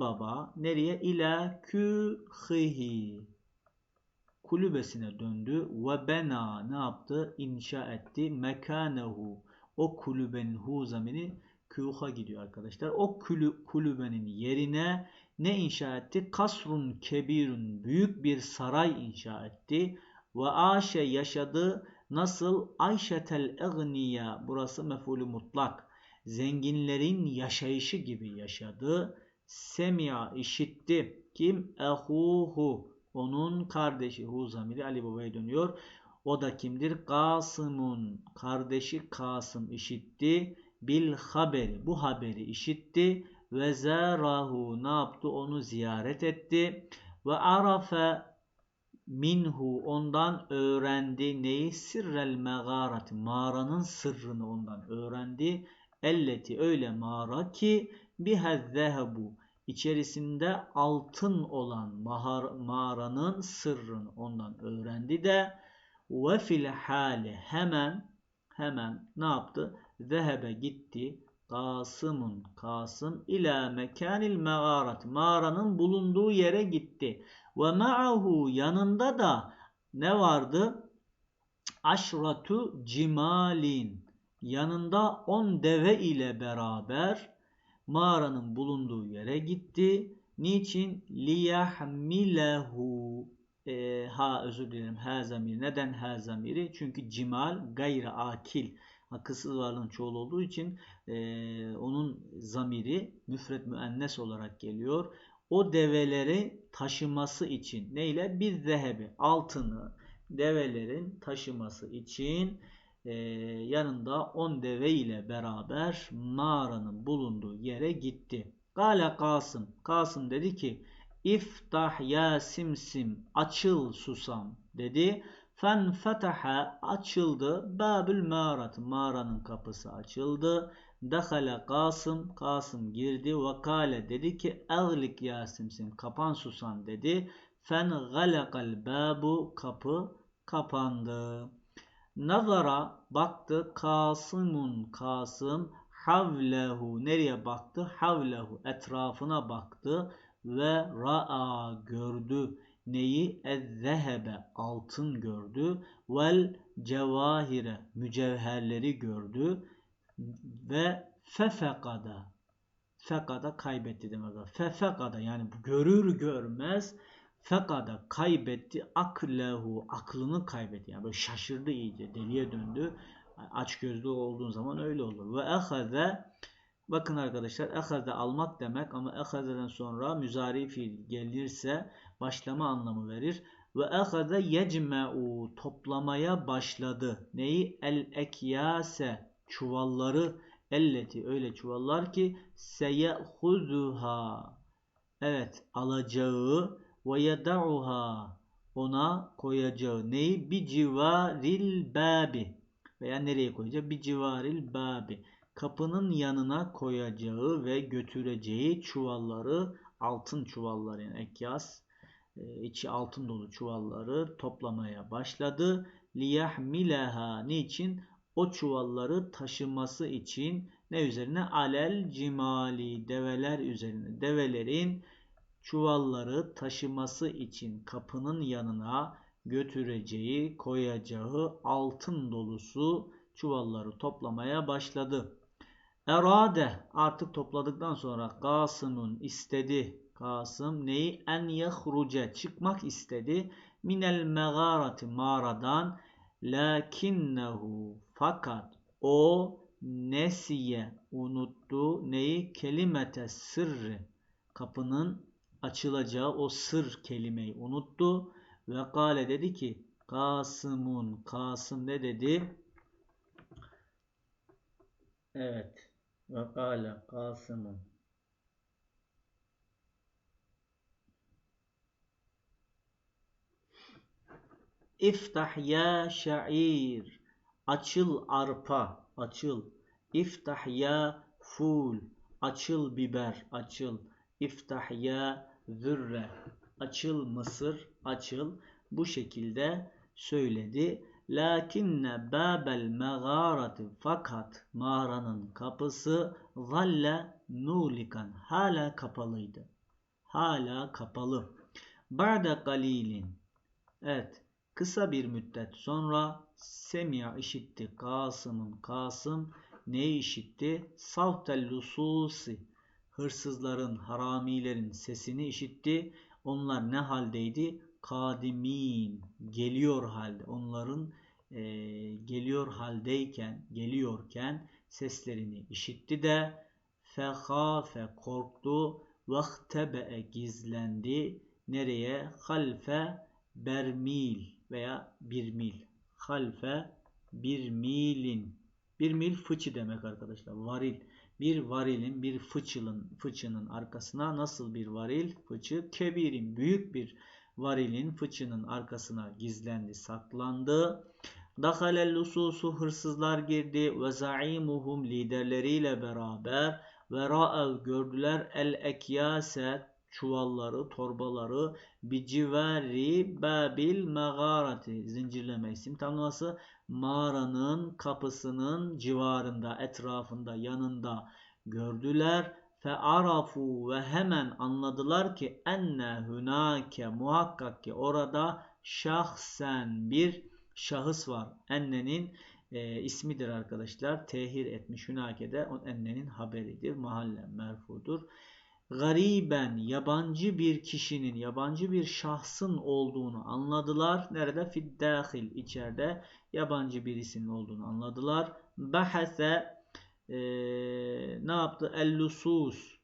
baba nereye? İlâ kühihi. Kulübesine döndü. Ve bena ne yaptı? İnşa etti. Mekanehu. O kulübenin hu zamiri küha gidiyor arkadaşlar. O kulü, kulübenin yerine ne inşa etti? Kasrun kebirun. Büyük bir saray inşa etti. Ve aşe yaşadı. Nasıl? Ayşetel egniya. Burası mefulü mutlak. Zenginlerin yaşayışı gibi yaşadı. Semia işitti. Kim? Ehuhu. Onun kardeşi. Hu zamiri Ali Baba'ya dönüyor. O da kimdir? Kasım'un kardeşi Kasım işitti. Bil haberi. Bu haberi işitti. Ve zarahu ne yaptı? Onu ziyaret etti. Ve arafe minhu ondan öğrendi neyi? Sirrel megarat. Mağaranın sırrını ondan öğrendi. Elleti öyle mağara ki bihezzehebu içerisinde altın olan mağaranın sırrını ondan öğrendi de ve fil hali hemen hemen ne yaptı? Zehebe gitti. Kasım'ın Kasım ila mekanil mağarat mağaranın bulunduğu yere gitti. Ve ma'ahu yanında da ne vardı? Aşratu cimalin yanında on deve ile beraber mağaranın bulunduğu yere gitti. Niçin? Liyahmilehu e, ha özür dilerim ha zamiri. Neden ha zamiri? Çünkü cimal gayri akil. Akılsız varlığın çoğul olduğu için e, onun zamiri müfret müennes olarak geliyor. O develeri taşıması için neyle? Bir zehebi altını develerin taşıması için e, yanında on deve ile beraber mağaranın bulunduğu yere gitti. Gale Kasım. Kasım dedi ki İftah ya simsim açıl susam dedi. Fen fetaha açıldı. Babül mağarat mağaranın kapısı açıldı. Dehale Kasım Kasım girdi ve kale dedi ki Eğlik ya simsim kapan susan dedi. Fen galakal babu kapı kapandı. Nazara baktı Kasım'un Kasım havlehu nereye baktı? Havlehu etrafına baktı ve ra'a gördü. Neyi? Ezzehebe altın gördü. Vel cevahire mücevherleri gördü. Ve fefekada fekada kaybetti demek. Fefekada yani görür görmez Fekada kaybetti aklehu aklını kaybetti. Yani böyle şaşırdı iyice deliye döndü. Aç gözlü olduğun zaman öyle olur. Ve ehaze bakın arkadaşlar ehaze almak demek ama ehazeden sonra müzari fiil gelirse başlama anlamı verir. Ve ehaze yecme'u toplamaya başladı. Neyi? El ekyase çuvalları elleti öyle çuvallar ki seyehuzuha evet alacağı ve yeda'uha ona koyacağı neyi? Bir civaril babi veya nereye koyacak? Bir civaril babi kapının yanına koyacağı ve götüreceği çuvalları altın çuvalları yani ekyas e, içi altın dolu çuvalları toplamaya başladı. Liyahmileha niçin? O çuvalları taşıması için ne üzerine? Alel cimali develer üzerine. Develerin çuvalları taşıması için kapının yanına götüreceği, koyacağı altın dolusu çuvalları toplamaya başladı. Erade artık topladıktan sonra Kasım'ın istedi. Kasım neyi? En yehruce çıkmak istedi. Minel megarati mağaradan lakinnehu fakat o nesiye unuttu neyi? Kelimete sırrı kapının açılacağı o sır kelimeyi unuttu ve kale dedi ki Kasım'un Kasım ne dedi? Evet. Ve kale Kasım'un İftah ya şair açıl arpa açıl İftah ya ful açıl biber açıl İftah ya zürre açıl mısır açıl bu şekilde söyledi. Lakinne babel megarati fakat mağaranın kapısı zalle nulikan hala kapalıydı. hala kapalı. Ba'de galilin. Evet. Kısa bir müddet sonra Semya işitti. Kasım'ın Kasım neyi işitti? Savtel lususi. Hırsızların, haramilerin sesini işitti. Onlar ne haldeydi? Kadimin. Geliyor halde. Onların e, geliyor haldeyken, geliyorken seslerini işitti de fehafe korktu vahtebe'e gizlendi. Nereye? Halfe bermil veya bir mil. Halfe bir milin. Bir mil fıçı demek arkadaşlar. Varil. Bir varilin, bir fıçılın, fıçının arkasına nasıl bir varil? Fıçı kebirin. Büyük bir varilin fıçının arkasına gizlendi, saklandı. Dahalel lususu hırsızlar girdi ve zaimuhum liderleriyle beraber ve ra'ev gördüler el ekyase çuvalları, torbaları bir civari babil mağarati zincirleme isim tamlaması mağaranın kapısının civarında, etrafında, yanında gördüler. Fe arafu ve hemen anladılar ki enne hunake muhakkak ki orada şahsen bir şahıs var. Ennenin e, ismidir arkadaşlar. Tehir etmiş hünake'de o ennenin haberidir. Mahalle merfudur. Gariben yabancı bir kişinin, yabancı bir şahsın olduğunu anladılar. Nerede? Fiddahil içeride yabancı birisinin olduğunu anladılar. Bahase e, ne yaptı? Ellusus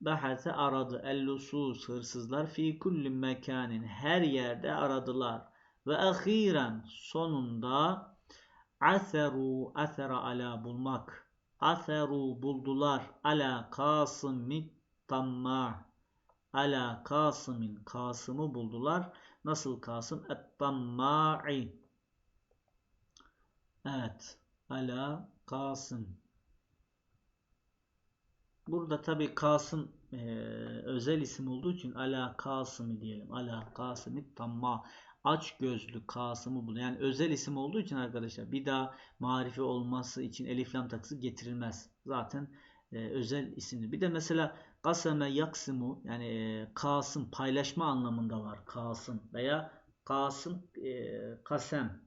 Bahase aradı. Ellusus hırsızlar fi kulli mekanin her yerde aradılar. Ve ahiren sonunda aseru asera ala bulmak. Aseru buldular ala Kasım'ı tamma ala Kasım'ın Kasım'ı buldular. Nasıl Kasım? Et-tamma'i Evet. Ala Kasım. Burada tabi Kasım e, özel isim olduğu için Ala Kasım'ı diyelim. Ala Kasım'ı tamma aç gözlü Kasım'ı buluyor. Yani özel isim olduğu için arkadaşlar bir daha marife olması için elif lam takısı getirilmez. Zaten e, özel isimdir. Bir de mesela kaseme yaksimu yani e, Kasım paylaşma anlamında var. Kasım veya Kasım e, kasem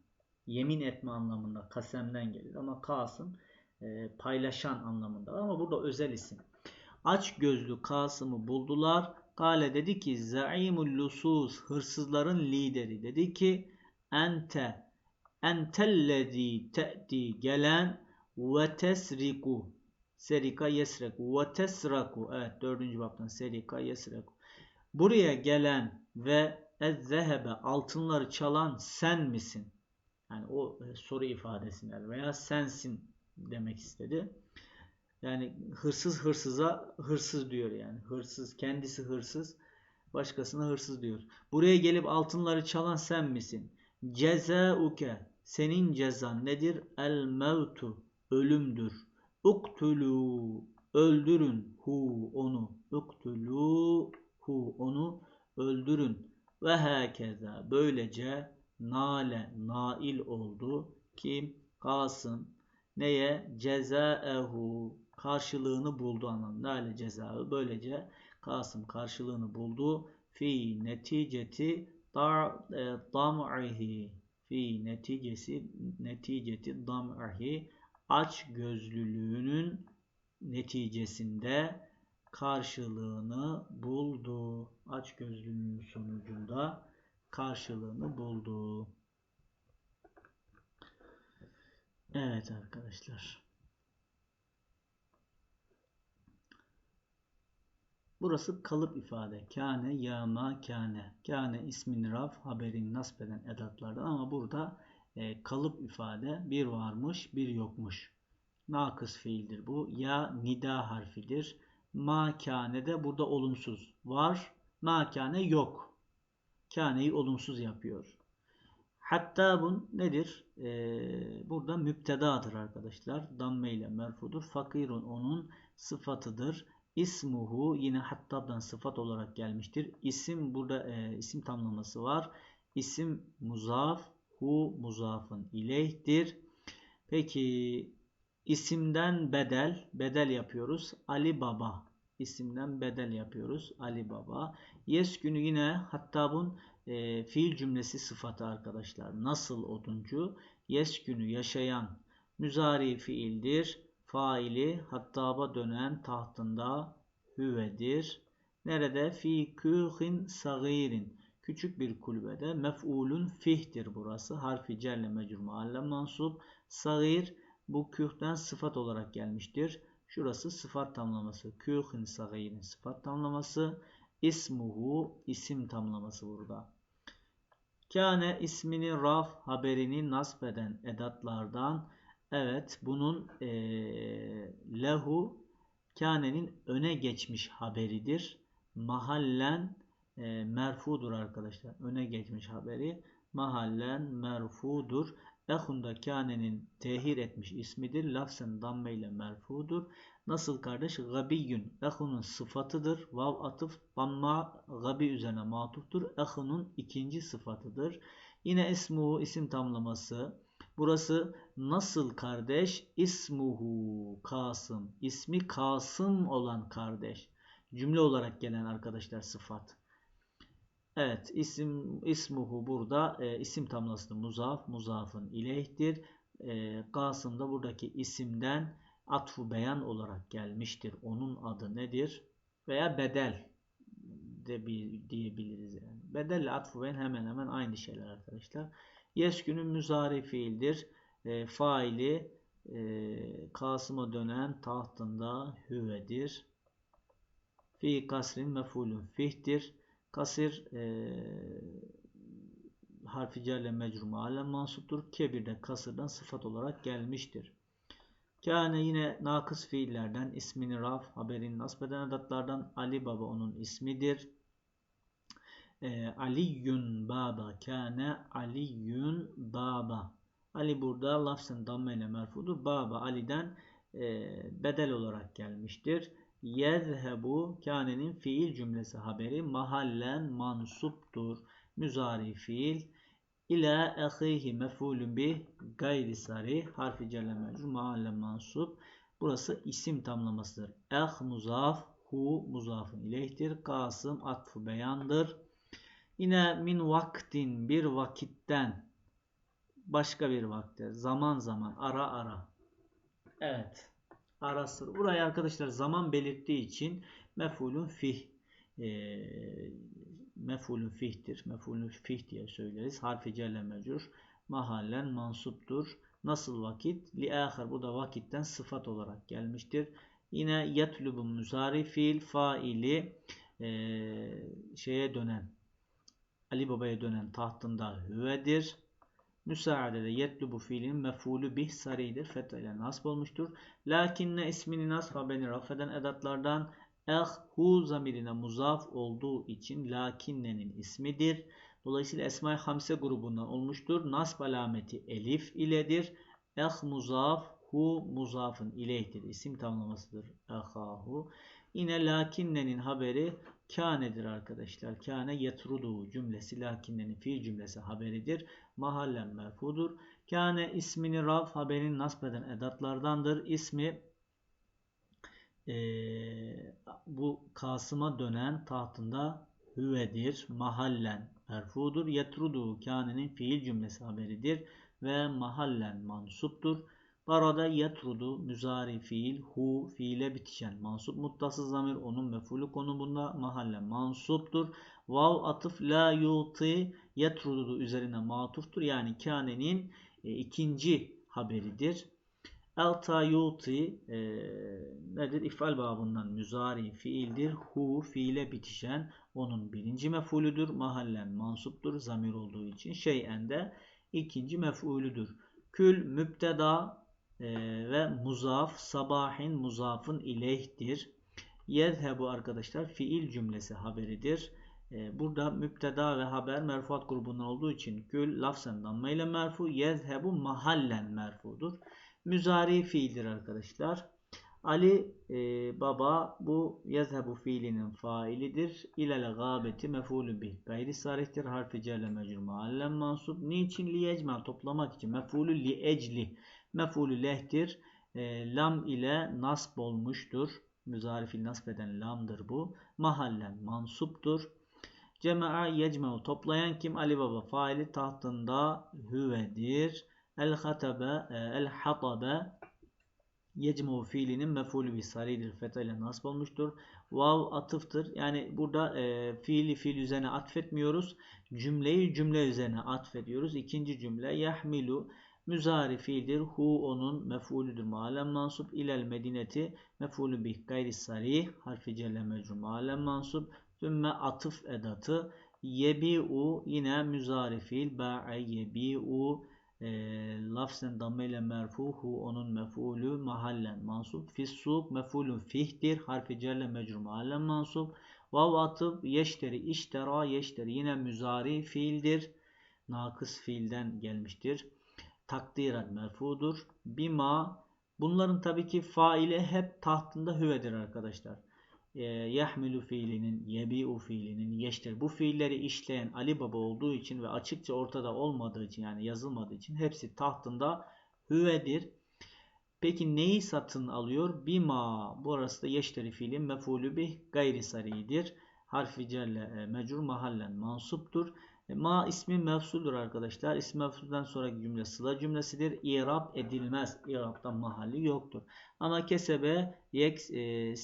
yemin etme anlamında kasemden gelir ama Kasım e, paylaşan anlamında ama burada özel isim. Aç gözlü Kasım'ı buldular Kale dedi ki zaimul lusus hırsızların lideri dedi ki ente entellezi te'ti gelen ve tesriku serika yesreku ve tesraku evet dördüncü baptan serika yesreku buraya gelen ve ezzehebe altınları çalan sen misin? Yani o e, soru ifadesinden veya sensin demek istedi. Yani hırsız hırsıza hırsız diyor yani. Hırsız kendisi hırsız başkasına hırsız diyor. Buraya gelip altınları çalan sen misin? Cezauke senin cezan nedir? El mevtu ölümdür. Uktulu öldürün hu onu. Uktulu hu onu öldürün. Ve hakeza böylece nale nail oldu. Kim? Kasım neye? Cezaehu karşılığını buldu anlamında. Nale cezayı böylece Kasım karşılığını buldu. Fi neticeti dam'ihi fi neticesi neticeti dam'ihi aç gözlülüğünün neticesinde karşılığını buldu. Aç gözlülüğün sonucunda karşılığını buldu. Evet arkadaşlar. Burası kalıp ifade. Kâne, yâma, kâne. Kâne ismin raf, haberin nasbeden edatlardan ama burada e, kalıp ifade bir varmış, bir yokmuş. Nakıs fiildir bu. Ya nida harfidir. Ma kâne de burada olumsuz. Var, ma kâne yok. Kâneyi olumsuz yapıyor. Hatta bun nedir? Ee, burada müptedadır arkadaşlar. Damme ile merfudur. Fakirun onun sıfatıdır. İsmuhu yine hattabdan sıfat olarak gelmiştir. İsim burada e, isim tamlaması var. İsim muzaf, hu muzafın ileyhtir. Peki isimden bedel, bedel yapıyoruz. Ali Baba. isimden bedel yapıyoruz. Ali Baba. Yes günü yine Hattab'ın e, fiil cümlesi sıfatı arkadaşlar. Nasıl oduncu? Yes günü yaşayan müzari fiildir. Faili Hattab'a dönen tahtında hüvedir. Nerede? Fi kühin sagirin. Küçük bir kulübede mef'ulun fihtir burası. Harfi cerle mecrur mahalle mansup. Sagir bu kühten sıfat olarak gelmiştir. Şurası sıfat tamlaması. Kühin sagirin sıfat tamlaması. İsmuhu isim tamlaması burada. Kâne ismini raf haberini nasb eden edatlardan evet bunun e, lehu kânenin öne geçmiş haberidir. Mahallen e, merfudur arkadaşlar. Öne geçmiş haberi mahallen merfudur. Ehunda kânenin tehir etmiş ismidir. Lafzen damme ile merfudur. Nasıl kardeş? Gabiyyün. Ehunun sıfatıdır. Vav atıf damma gabi üzerine matuftur. Ehunun ikinci sıfatıdır. Yine ismuhu isim tamlaması. Burası nasıl kardeş? İsmuhu Kasım. İsmi Kasım olan kardeş. Cümle olarak gelen arkadaşlar sıfat. Evet isim ismuhu burada e, isim tamlasını muzaf muzafın ileyhtir. E, Kasım da buradaki isimden atfu beyan olarak gelmiştir. Onun adı nedir? Veya bedel de bir diyebiliriz yani. Bedelle atfu beyan hemen hemen aynı şeyler arkadaşlar. Yeskünün müzari fiildir. E, faili e, Kasım'a dönen tahtında hüvedir. Fi kasrin mefulun fihtir. Kasir e, harfi cerle mecrur mahallen mansuptur. Kebir de kasırdan sıfat olarak gelmiştir. Kâne yine nakıs fiillerden ismini raf, haberin nasbeden edatlardan Ali Baba onun ismidir. E, Aliyyün Baba kâne Aliyyün Baba. Ali burada lafzın damme ile merfudur. Baba Ali'den e, bedel olarak gelmiştir. Yezhebu kânenin fiil cümlesi haberi mahallen mansuptur. Müzari fiil ila ehihi mef'ulun bih gayri sari harfi celle mecrur mahallen mansup. Burası isim tamlamasıdır. Eh muzaf hu muzafın ileyhtir. Kasım atfı beyandır. Yine min vaktin bir vakitten başka bir vakte zaman zaman ara ara. Evet arası. Burayı arkadaşlar zaman belirttiği için mefulun fih e, mefulun fihtir. Mefulun fih diye söyleriz. Harfi celle mecur. Mahallen mansuptur. Nasıl vakit? Li ahir. Bu da vakitten sıfat olarak gelmiştir. Yine yetlubun müzari fiil faili e, şeye dönen Ali Baba'ya dönen tahtında hüvedir. Müsaadede yetlubu fiilin mefulü bih saridir. Fetha ile nasb olmuştur. Lakinne ismini nasb habeni rafeden edatlardan eh hu zamirine muzaf olduğu için lakinnenin ismidir. Dolayısıyla Esma-i Hamse grubundan olmuştur. Nasb alameti elif iledir. Eh muzaf hu muzafın ileyhtir. İsim tamlamasıdır. Ehahu. Yine lakinnenin haberi kânedir arkadaşlar. Kâne yetrudu cümlesi lakinnenin fiil cümlesi haberidir. Mahallen merfudur. Kâne ismini raf haberin nasbeden edatlardandır. İsmi e, bu Kasım'a dönen tahtında hüvedir. Mahallen merfudur. Yetrudu kânenin fiil cümlesi haberidir. Ve mahallen mansuptur. Barada yetrudu müzari fiil hu fiile bitişen mansup muttasız zamir onun mefulü konumunda mahalle mansuptur. Vav atıf la yuti yetrudu üzerine matuftur. Yani kânenin e, ikinci haberidir. El tayuti e, nedir? İfal babından müzari fiildir. Hu fiile bitişen onun birinci mefulüdür. Mahallen mansuptur zamir olduğu için. Şeyen de ikinci mefulüdür. Kül müpteda e, ve muzaf sabahin muzafın ileyhtir. Yezhebu arkadaşlar fiil cümlesi haberidir. E, burada müpteda ve haber merfuat grubundan olduğu için kül lafzen damma ile merfu yezhebu mahallen merfudur. Müzari fiildir arkadaşlar. Ali e, baba bu yezhebu fiilinin failidir. İlel gâbeti mefulü bih. Gayri sarihtir. Harfi celle mecrur mahallen mansub. Niçin li ecmel toplamak için. Mefulü li ecli. Mefulü lehtir. E, lam ile nasb olmuştur. Müzari fiil nasb eden lamdır bu. Mahallen mansuptur. Cema'a yecme'u toplayan kim? Ali Baba faili tahtında hüvedir. El hatabe e, el hatabe yecme'u fiilinin mef'ulü bir saridir. Feta ile nasb olmuştur. Vav atıftır. Yani burada e, fiili fiil üzerine atfetmiyoruz. Cümleyi cümle üzerine atfediyoruz. İkinci cümle yahmilu müzari fiildir. Hu onun mef'ulüdür. Malen mansup ilel medineti mef'ulü bih gayri sarih harfi celle mecru malen mansup Sümme atıf edatı. Yebi'u yine müzari fiil. Ba'e yebi'u e, lafzen damme merfuhu onun mef'ulü mahallen mansub. Fissuk mef'ulün fihtir. Harfi celle mecru mahallen mansub. Vav atıf yeşteri iştera yeşteri yine müzari fiildir. Nakıs fiilden gelmiştir. Takdiren merfudur. Bima bunların tabii ki faili hep tahtında hüvedir arkadaşlar. E, yahmilu fiilinin, yebi'u fiilinin, yeşter bu fiilleri işleyen Ali Baba olduğu için ve açıkça ortada olmadığı için yani yazılmadığı için hepsi tahtında hüvedir. Peki neyi satın alıyor? Bima. Burası da yeşteri fiilin mefulü bih gayri saridir. Harfi celle e, mecrur mahallen mansuptur. Ma ismi mevsuldür arkadaşlar. İsmi mevsulden sonraki cümle sıla cümlesidir. İrab edilmez. İrab'dan mahalli yoktur. Ama kesebe yeks e,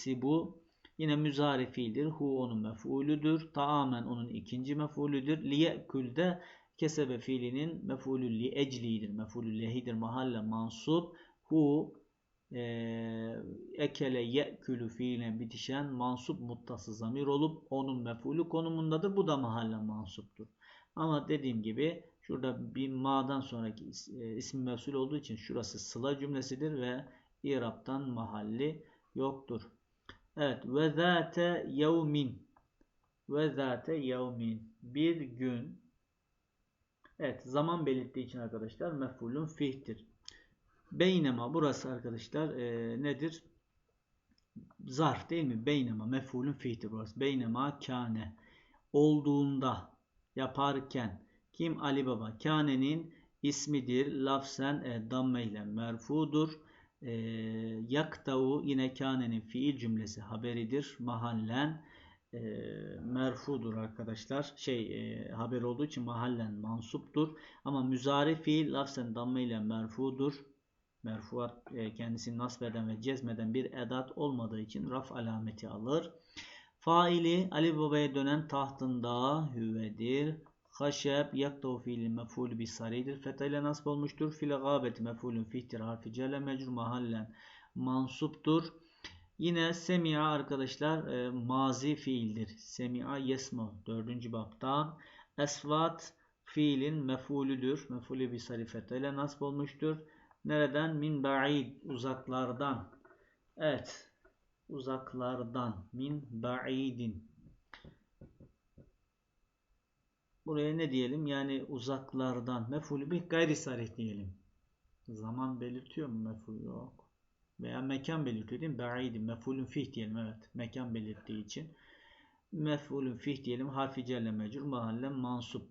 Yine müzari fiildir. Hu onun mef'ulüdür. Taamen onun ikinci mef'ulüdür. Liyekül de kesebe fiilinin mef'ulü li eclidir. Mef'ulü lehidir. Mahalle mansup. Hu e, ekele ye'külü fiiline bitişen mansup muttası zamir olup onun mef'ulü konumundadır. Bu da mahalle mansuptur. Ama dediğim gibi şurada bir ma'dan sonraki e, ismi mevsul olduğu için şurası sıla cümlesidir ve İrab'tan mahalli yoktur. Evet. Ve zâte yevmin. Ve zâte yevmin. Bir gün. Evet. Zaman belirttiği için arkadaşlar mef'ulun fihtir. Beynema. Burası arkadaşlar e, nedir? Zarf değil mi? Beynema. Mef'ulun fihtir burası. Beynema kâne. Olduğunda. Yaparken. Kim? Ali Baba. Kâne'nin ismidir. Lafzen e, damme ile merfudur. E, yaktavu yine kânenin fiil cümlesi haberidir. Mahallen e, merfudur arkadaşlar. Şey e, haber olduğu için mahallen mansuptur. Ama müzari fiil lafzen damme ile merfudur. Merfuat e, kendisini nasbeden ve cezmeden bir edat olmadığı için raf alameti alır. Faili Ali Baba'ya dönen tahtında hüvedir. Haşeb yaktavu fiili mef'ul bi saridir. Feta ile nasb olmuştur. Fil gâbeti mef'ulün fihtir harfi celle mecrur mahallen mansuptur. Yine semi'a arkadaşlar e, mazi fiildir. Semi'a yesma dördüncü baptan. Esvat fiilin mef'ulüdür. Mef'ulü bi sarı feta ile nasb olmuştur. Nereden? Min ba'id uzaklardan. Evet. Uzaklardan. Min ba'idin. Buraya ne diyelim? Yani uzaklardan. Mefulü bir gayri sarih diyelim. Zaman belirtiyor mu meful? Yok. Veya mekan belirtiyor değil mi? Ba'idi. Mefulün fih diyelim. Evet. Mekan belirttiği için. Mefulün fih diyelim. Harfi celle mecur. Mahallen mansup.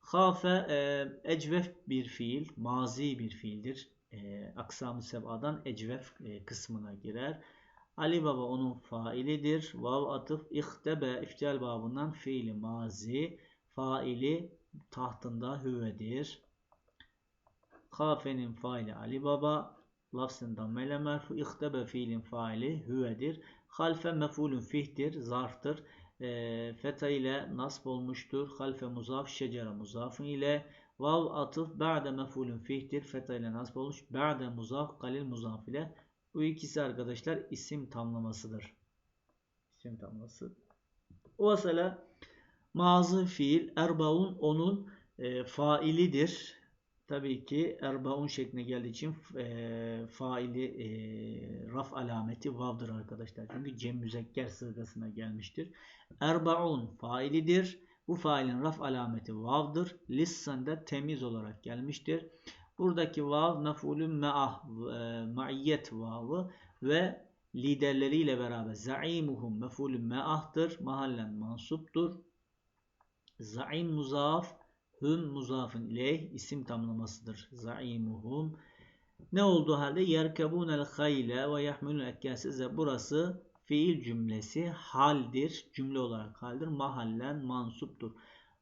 Hafe e, ecvef bir fiil. Mazi bir fiildir. E, Aksam-ı sebadan ecvef e, kısmına girer. Ali Baba onun failidir. Vav atıf ihtebe iftial babından fiili mazi faili tahtında hüvedir. Kafenin faili Ali Baba. Lafzından mele merfu. İhtebe fiilin faili hüvedir. Halfe mefulün fihtir. Zarftır. E, feta ile nasb olmuştur. Halfe muzaf şecere muzafın ile. Vav atıf ba'de mefulün fihtir. Feta ile nasb olmuş. Ba'de muzaf galil muzaf ile. Bu ikisi arkadaşlar isim tamlamasıdır. İsim tamlaması. O mesela Mazı fiil erbaun onun e, failidir. Tabii ki erbaun şekline geldiği için e, faili e, raf alameti vavdır arkadaşlar. Çünkü cem müzekker sırgasına gelmiştir. Erbaun failidir. Bu failin raf alameti vavdır. Lissanda temiz olarak gelmiştir. Buradaki vav mef'ulün me'ah, e, maiyet vavı ve liderleriyle beraber zaimuhum mef'ulün me'ahtır. Mahallen mansuptur. Zaim muzaf, hüm muzafın ileyh isim tamlamasıdır. Zaimuhum. Ne olduğu halde yerkebunel hayle ve yahmulun ekkâsize burası fiil cümlesi haldir. Cümle olarak haldir. Mahallen mansuptur.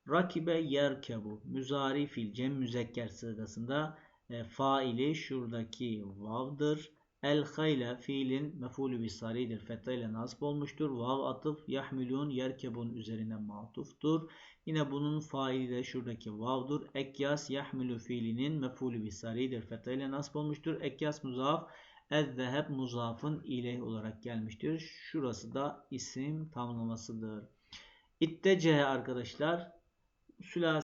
Rakibe yerkebu. Müzari fiil cem müzekker sırasında e, faili şuradaki vav'dır. El hayle fiilin mefulü bir saridir. Fetha ile nasip olmuştur. Vav atıf yahmilun yerkebun üzerine matuftur. Yine bunun faili de şuradaki vav'dur. Ekyas yahmilu fiilinin mefulü bir saridir. Fetha ile nasip olmuştur. Ekyas muzaf ezzeheb muzafın ileyh olarak gelmiştir. Şurası da isim tamlamasıdır. İttecehe arkadaşlar cela